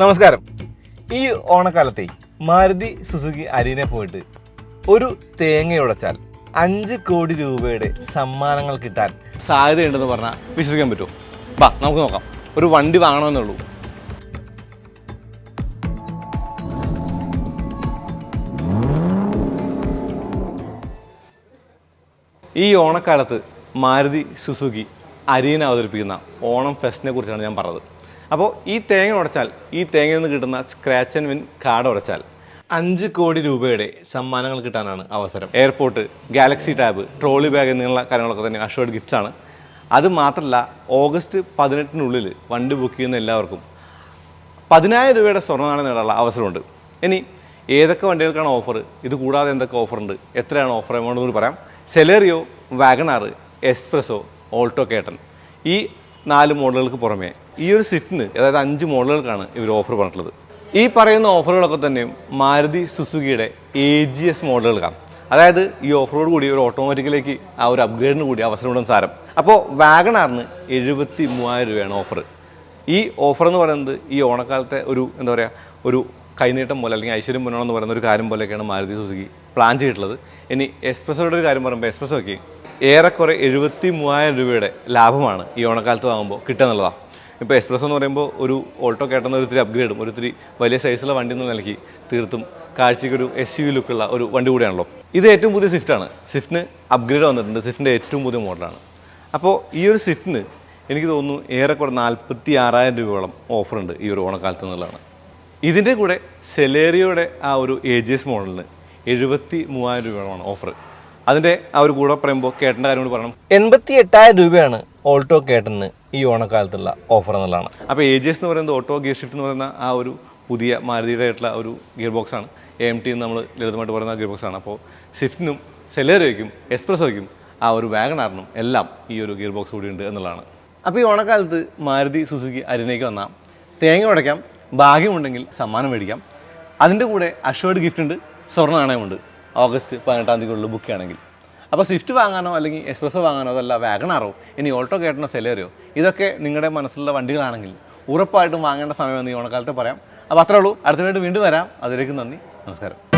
നമസ്കാരം. ഈ ഓണക്കാലത്തെ മാരുതി സുസുക്കി അരീനെ പോയിട്ട് ഒരു തേങ്ങ ഉടച്ചാൽ അഞ്ച് കോടി രൂപയുടെ സമ്മാനങ്ങൾ കിട്ടാൻ സാധ്യതയുണ്ടെന്ന് പറഞ്ഞാൽ വിശ്വസിക്കാൻ പറ്റുമോ? വാ നമുക്ക് നോക്കാം. ഒരു വണ്ടി വാങ്ങണമെന്നുള്ളൂ ഈ ഓണക്കാലത്ത് മാരുതി സുസുക്കി അരീന അവതരിപ്പിക്കുന്ന ഓണം ഫെസ്റ്റിനെ കുറിച്ചാണ് ഞാൻ പറഞ്ഞത്. അപ്പോൾ ഈ തേങ്ങ ഉടച്ചാൽ ഈ തേങ്ങയിൽ നിന്ന് കിട്ടുന്ന സ്ക്രാച്ച് ആൻഡ് വിൻ കാർഡ് ഉടച്ചാൽ അഞ്ച് കോടി രൂപയുടെ സമ്മാനങ്ങൾ കിട്ടാനാണ് അവസരം. Airport Galaxy tab trolley bag എന്നുള്ള കാര്യങ്ങളൊക്കെ തന്നെ അഷോർഡ് ഗിഫ്റ്റ്സ് ആണ്. അത് മാത്രമല്ല ഓഗസ്റ്റ് പതിനെട്ടിനുള്ളിൽ വണ്ടി ബുക്ക് ചെയ്യുന്ന എല്ലാവർക്കും പതിനായിരം രൂപയുടെ സ്വർണനാണയം നേടാനുള്ള അവസരമുണ്ട്. ഇനി ഏതൊക്കെ വണ്ടികൾക്കാണ് ഓഫർ ഇത് കൂടാതെ എന്തൊക്കെ ഓഫറുണ്ട് എത്രയാണ് ഓഫർ എമൗണ്ട് എന്ന് പറയാം. Celerio WagonR S Presso Alto കേട്ടൻ ഈ നാല് മോഡലുകൾക്ക് പുറമേ. ഈ ഒരു സ്വിഫ്റ്റിന് അതായത് അഞ്ച് മോഡലുകൾക്കാണ് ഇവർ ഓഫർ പറഞ്ഞിട്ടുള്ളത്. ഈ പറയുന്ന ഓഫറുകളൊക്കെ തന്നെയും മാരുതി സുസുക്കിയുടെ എ ജി എസ് മോഡലുകൾക്കാണ് അതായത് ഈ ഓഫറോട് കൂടി ഒരു ഓട്ടോമാറ്റിക്കിലേക്ക് ആ ഒരു അപ്ഗ്രേഡിന് കൂടി അവസരമുണ്ടെന്ന് സാരം. അപ്പോൾ വാഗണാറിന് എഴുപത്തി മൂവായിരം രൂപയാണ് ഓഫർ ഈ ഓഫർ എന്ന് പറയുന്നത് ഈ ഓണക്കാലത്തെ ഒരു എന്താ പറയുക ഒരു കൈനീട്ടം പോലെ അല്ലെങ്കിൽ ഐശ്വര്യം മുന്നോണം എന്ന് പറയുന്ന ഒരു കാര്യം പോലെയൊക്കെയാണ് മാരുതി സുസുക്കി പ്ലാൻ ചെയ്തിട്ടുള്ളത്. ഇനി എക്സ്പ്രസോയുടെ ഒരു കാര്യം പറയുമ്പോൾ എക്സ്പ്രസോയ്ക്ക് ഏറെക്കുറെ എഴുപത്തി മൂവായിരം രൂപയുടെ ലാഭമാണ് ഈ ഓണക്കാലത്ത് വാങ്ങുമ്പോൾ കിട്ടുന്നുള്ളതാണ് ഇപ്പോൾ എക്സ്പ്രസ് എന്ന് പറയുമ്പോൾ ഒരു ഓൾട്ടോ കേട്ടെന്ന് ഒരു ഇത്തിരി അപ്ഗ്രേഡും ഒരു വലിയ സൈസുള്ള വണ്ടി എന്ന നിലയ്ക്ക് തീർത്തും കാഴ്ചയ്ക്ക് എസ് യു ലുക്കുള്ള ഒരു വണ്ടി കൂടിയാണല്ലോ. ഇത് ഏറ്റവും പുതിയ സ്വിഫ്റ്റാണ് സ്വിഫ്റ്റിന് അപ്ഗ്രേഡ് വന്നിട്ടുണ്ട്. സ്വിഫ്റ്റിന്റെ ഏറ്റവും പുതിയ മോഡലാണ് അപ്പോൾ ഈ ഒരു സ്വിഫ്റ്റിന് എനിക്ക് തോന്നുന്നു ഏറെക്കുറെ നാൽപ്പത്തി ആറായിരം രൂപയോളം ഓഫറുണ്ട് ഈ ഒരു ഓണക്കാലത്ത് എന്നുള്ളതാണ്. ഇതിന്റെ കൂടെ സെലേറിയോയുടെ ആ ഒരു എസ് മോഡലിന് എഴുപത്തി മൂവായിരം രൂപയോളമാണ് ഓഫർ അതിന്റെ ആ ഒരു കൂടെ പറയുമ്പോൾ കേട്ടന്റെ കാര്യം കൂടി പറയണം. എൺപത്തി എട്ടായിരം രൂപയാണ് ഓൾട്ടോ കേട്ടന് ഈ ഓണക്കാലത്തുള്ള ഓഫർ എന്നുള്ളതാണ്. അപ്പോൾ ഏജിയസ് എന്ന് പറയുന്നത് ഓട്ടോ ഗിയർ ഷിഫ്റ്റ് എന്ന് പറയുന്ന ആ ഒരു പുതിയ മാരുതിയുടെ ആയിട്ടുള്ള ഒരു ഗിയർ ബോക്സ് ആണ് എ എം ടി എന്ന് നമ്മൾ ലളിതമായിട്ട് പറയുന്ന ഗിയർ ബോക്സ് ആണ് അപ്പോൾ സ്വിഫ്റ്റിനും സെലേറിയോയ്ക്കും എക്സ്പ്രസോയ്ക്കും ആ ഒരു വാഗണാറിനും എല്ലാം ഈ ഒരു ഗിയർ ബോക്സ് കൂടി ഉണ്ട് എന്നുള്ളതാണ്. അപ്പോൾ ഈ ഓണക്കാലത്ത് മാരുതി സുസുക്കി അരിനേക്ക് വന്നാൽ തേങ്ങ ഉടയ്ക്കാം ഭാഗ്യമുണ്ടെങ്കിൽ സമ്മാനം മേടിക്കാം. അതിന്റെ കൂടെ അഷേർഡ് ഗിഫ്റ്റ് ഉണ്ട് സ്വർണ നാണയമുണ്ട്. ഓഗസ്റ്റ് പതിനെട്ടാം തീയതിക്കുള്ളിൽ ബുക്ക് ചെയ്യണമെങ്കിൽ. അപ്പോൾ സ്വിഫ്റ്റ് വാങ്ങാനോ അല്ലെങ്കിൽ എക്സ്പ്രസ്സോ വാങ്ങാനോ അതല്ല വാഗണാറോ ഇനി ഓൾട്ടോ കേട്ടനോ സെലേറിയോ ഇതൊക്കെ നിങ്ങളുടെ മനസ്സിലുള്ള വണ്ടികളാണെങ്കിൽ ഉറപ്പായിട്ടും വാങ്ങേണ്ട സമയമെന്ന് ഈ ഓണക്കാലത്ത് പറയാം. അപ്പോൾ അത്രേ ഉള്ളൂ. അടുത്തതായിട്ട് വീണ്ടും വരാം. അതിലേക്ക് നന്ദി. നമസ്കാരം.